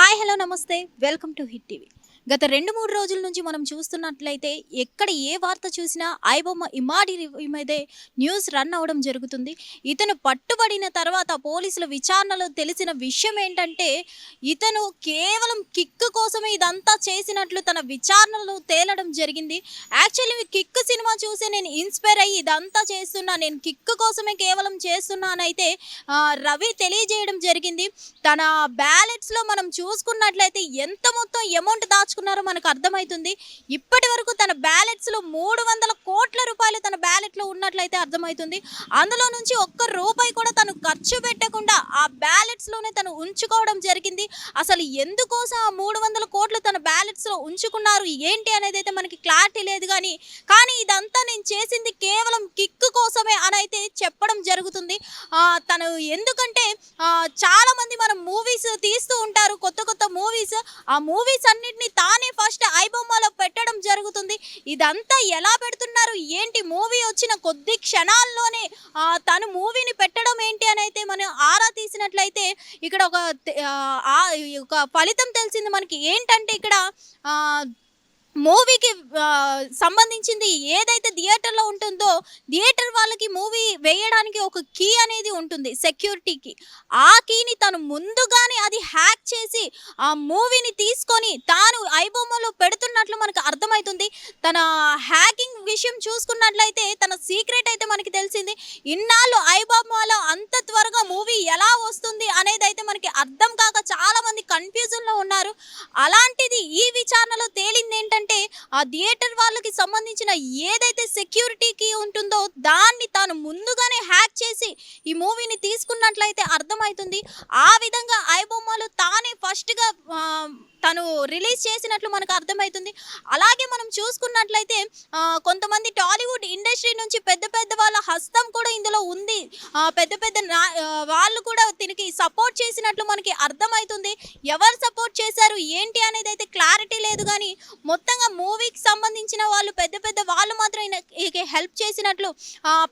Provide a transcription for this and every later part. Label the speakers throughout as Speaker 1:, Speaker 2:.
Speaker 1: Hi hello నమస్తే welcome to hit TV గత రెండు మూడు రోజుల నుంచి మనం చూస్తున్నట్లయితే ఎక్కడ ఏ వార్త చూసినా ఐబొమ్మ ఇమాడి మీదే న్యూస్ రన్ అవ్వడం జరుగుతుంది. ఇతను పట్టుబడిన తర్వాత పోలీసుల విచారణలో తెలిసిన విషయం ఏంటంటే ఇతను కేవలం కిక్ కోసమే ఇదంతా చేసినట్లు తన విచారణలో తేలడం జరిగింది. యాక్చువల్లీ కిక్ సినిమా చూసి నేను ఇన్స్పైర్ అయ్యి ఇదంతా చేస్తున్నా నేను కిక్ కోసమే కేవలం చేస్తున్నానైతే రవి తెలియజేయడం జరిగింది. తన బ్యాలెట్స్లో మనం చూసుకున్నట్లయితే ఎంత మొత్తం అమౌంట్ దాచుకున్నారో మనకు అర్థమవుతుంది ఇప్పటి వరకు తన బ్యాలెట్స్లో మూడు వందల కోట్ల రూపాయలు తన బ్యాలెట్లో ఉన్నట్లయితే అర్థమవుతుంది అందులో నుంచి ఒక్క రూపాయి కూడా తను ఖర్చు పెట్టకుండా ఆ బ్యాలెట్స్లోనే తను ఉంచుకోవడం జరిగింది. అసలు ఎందుకోసం ఆ మూడు వందల కోట్లు తన బ్యాలెట్స్లో ఉంచుకున్నారు? ఏంటి అనేది అయితే మనకి క్లారిటీ లేదు కానీ కానీ ఇదంతా నేను చేసింది కేవలం కిక్ కోసమే అని అయితే చెప్పడం జరుగుతుంది. తను ఎందుకంటే చాలామంది చాలా మంది మనం మూవీస్ తీస్తూ ఉంటారు. కొత్త కొత్త మూవీస్ ఆ మూవీస్ అన్నిటిని తానే ఫస్ట్ ఐబొమ్మలో పెట్టడం జరుగుతుంది. ఇదంతా ఎలా పెడుతున్నారు? ఏంటి మూవీ వచ్చిన కొద్ది క్షణాల్లోనే తను మూవీని పెట్టడం ఏంటి అని అయితే మనం ఆరా తీసినట్లయితే ఇక్కడ ఒక ఒక ఫలితం తెలిసింది మనకి. ఏంటంటే ఇక్కడ మూవీకి సంబంధించింది ఏదైతే థియేటర్లో ఉంటుందో థియేటర్ వాళ్ళకి మూవీ వేయడానికి ఒక కీ అనేది ఉంటుంది సెక్యూరిటీకి. ఆ కీని తను ముందుగానే అది హ్యాక్ చేసి ఆ మూవీని తీసుకొని తాను ఐబొమ్మలో పెడుతున్నట్లు మనకు అర్థమవుతుంది తన హ్యాకింగ్ విషయం చూసుకున్నట్లయితే తన సీక్రెట్ అయితే మనకి తెలిసింది. ఇన్నాళ్ళు ఐబొమ్మలో అంత త్వరగా మూవీ ఎలా వస్తుంది అనేది అయితే మనకి అర్థం కాక చాలా కన్ఫ్యూజన్లో ఉన్నారు. అలాంటిది ఈ విచారణలో తేలింది ఏంటంటే ఆ థియేటర్ వాళ్ళకి సంబంధించిన ఏదైతే సెక్యూరిటీకి ఉంటుందో దాన్ని తాను ముందుగానే హ్యాక్ చేసి ఈ మూవీని తీసుకున్నట్లయితే అర్థమవుతుంది. ఆ విధంగా ఐబొమ్మలు తానే ఫస్ట్గా తను రిలీజ్ చేసినట్లు మనకు అర్థమవుతుంది అలాగే మనం చూసుకున్నట్లయితే కొంతమంది టాలీవుడ్ ఇండస్ట్రీ నుంచి పెద్ద పెద్ద వాళ్ళ హస్తం కూడా ఇందులో ఉంది. పెద్ద పెద్ద నా- వాళ్ళు కూడా దీనికి సపోర్ట్ చేసినట్లు మనకి అర్థమవుతుంది ఎవరు సపోర్ట్ చేశారు ఏంటి అనేది అయితే క్లారిటీ లేదు కానీ మొత్తంగా మూవీకి సంబంధించిన వాళ్ళు పెద్ద పెద్ద వాళ్ళు మాత్రం హెల్ప్ చేసినట్లు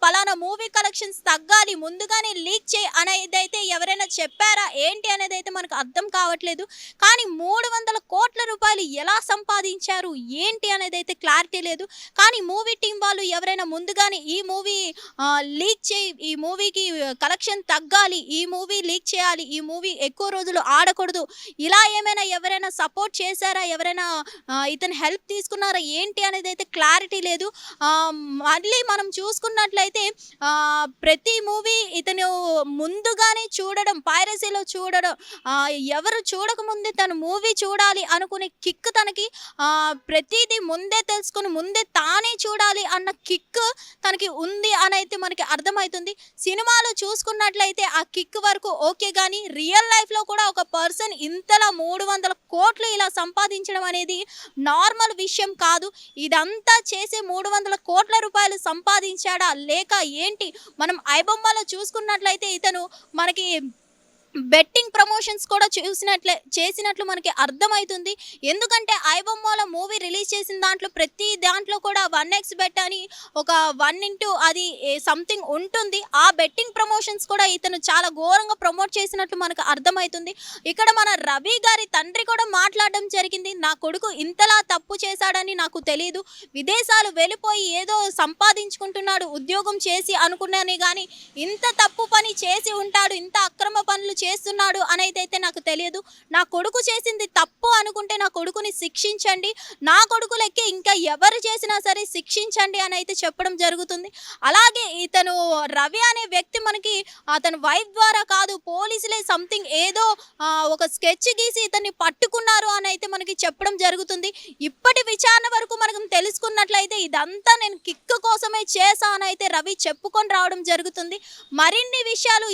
Speaker 1: పలానా మూవీ కలెక్షన్స్ తగ్గాలి ముందుగానే లీక్ చేయి అనేది అయితే ఎవరైనా చెప్పారా ఏంటి అనేది అయితే మనకు అర్థం కావట్లేదు. కానీ మూడు వందల కోట్ల రూపాయలు ఎలా సంపాదించారు? ఏంటి అనేది అయితే క్లారిటీ లేదు. కానీ మూవీ టీం వాళ్ళు ఎవరైనా ముందుగానే ఈ మూవీ లీక్ చేయి ఈ మూవీకి కలెక్షన్ తగ్గాలి ఈ మూవీ లీక్ చేయాలి ఈ మూవీ ఎక్కువ రోజులు ఆడకూడదు ఇలా ఏమైనా ఎవరైనా సపోర్ట్ చేశారా? ఎవరైనా ఇతను హెల్ప్ తీసుకున్నారా? ఏంటి అనేది అయితే క్లారిటీ లేదు. మళ్ళీ మనం చూసుకున్నట్లయితే ప్రతి మూవీ ఇతను ముందుగానే చూడడం పైరసీలో చూడడం ఎవరు చూడకముందే తను మూవీ చూడాలి అనుకునే కిక్ తనకి ప్రతిదీ ముందే తెలుసుకుని ముందే తానే చూడాలి అన్న కిక్ తనకి ఉంది అని అయితే మనకి అర్థమవుతుంది. సినిమాలో చూసుకున్నట్లయితే ఆ కిక్ వరకు ఓకే కానీ రియల్ లైఫ్లో కూడా ఒక పర్సన్ ఇంతలా మూడు వందల కోట్లు ఇలా సంపాదించడం అనేది నార్మల్ విషయం కాదు. ఇదంతా చేసే మూడు వందల కోట్ల రూపాయలు సంపాదించాడా? లేక ఏంటి? మనం ఐబొమ్మలో చూసుకున్నట్లయితే ఇతను మనకి బెట్టింగ్ ప్రమోషన్స్ కూడా చూసినట్లే చేసినట్లు మనకి అర్థమవుతుంది. ఎందుకంటే ఐబొమ్మలో మూవీ రిలీజ్ చేసిన దాంట్లో ప్రతి దాంట్లో కూడా వన్ ఎక్స్ బెట్ అని ఒక వన్ ఇంటూ అది సంథింగ్ ఉంటుంది. ఆ బెట్టింగ్ ప్రమోషన్స్ కూడా ఇతను చాలా ఘోరంగా ప్రమోట్ చేసినట్లు మనకు అర్థమవుతుంది. ఇక్కడ మన రవి గారి తండ్రి కూడా మాట్లాడడం జరిగింది. నా కొడుకు ఇంతలా తప్పు చేశాడని నాకు తెలియదు విదేశాలు వెళ్ళిపోయి ఏదో సంపాదించుకుంటున్నాడు ఉద్యోగం చేసి అనుకున్నాను కానీ ఇంత తప్పు పని చేసి ఉంటాడు ఇంత అక్రమ పనులు చేస్తున్నాడు అనేది అయితే నాకు తెలియదు. నా కొడుకు చేసింది తప్పు అనుకుంటే నా కొడుకుని శిక్షించండి. నా కొడుకులకి ఇంకా ఎవరు చేసినా సరే శిక్షించండి అని అయితే చెప్పడం జరుగుతుంది. అలాగే ఇతను రవి అనే వ్యక్తి మనకి అతని వైఫ్ ద్వారా కాదు పోలీసులే సంథింగ్ ఏదో ఒక స్కెచ్ గీసి ఇతన్ని పట్టుకున్నారు అని అయితే మనకి చెప్పడం జరుగుతుంది. ఇప్పటి విచారణ వరకు మనకు తెలుసుకున్నట్లయితే ఇదంతా నేను కిక్ కోసమే చేశానైతే రవి చెప్పుకొని రావడం జరుగుతుంది. మరిన్ని విషయాలు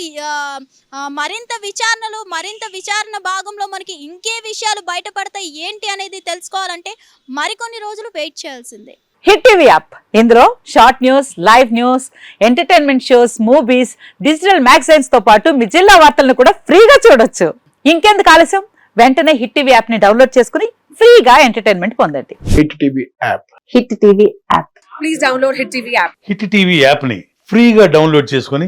Speaker 1: మరింత విచారణలు మరింత విచారణ భాగంలో మనకి ఇంకే విషయాలు బయటపడతాయి ఏంటి అనేది తెలుసుకోవాలంటే మరికొన్ని రోజులు వెయిట్ చేయాల్సిందే.
Speaker 2: Hit TV app. ఇందులో short news live news entertainment shows movies digital మ్యాగజైన్స్తో పాటు మీ జిల్లా వార్తలను కూడా ఫ్రీగా చూడొచ్చు. ఇంకెందుకు ఆలస్యం? వెంటనే హిట్ టీవీ యాప్ని డౌన్లోడ్ చేసుకుని ఫ్రీగా ఎంటర్టైన్మెంట్ పొందండి.
Speaker 3: Hit TV app.
Speaker 2: Hit TV app.
Speaker 4: Please download Hit TV app.
Speaker 5: Hit TV యాప్ని ఫ్రీగా డౌన్లోడ్ చేసుకొని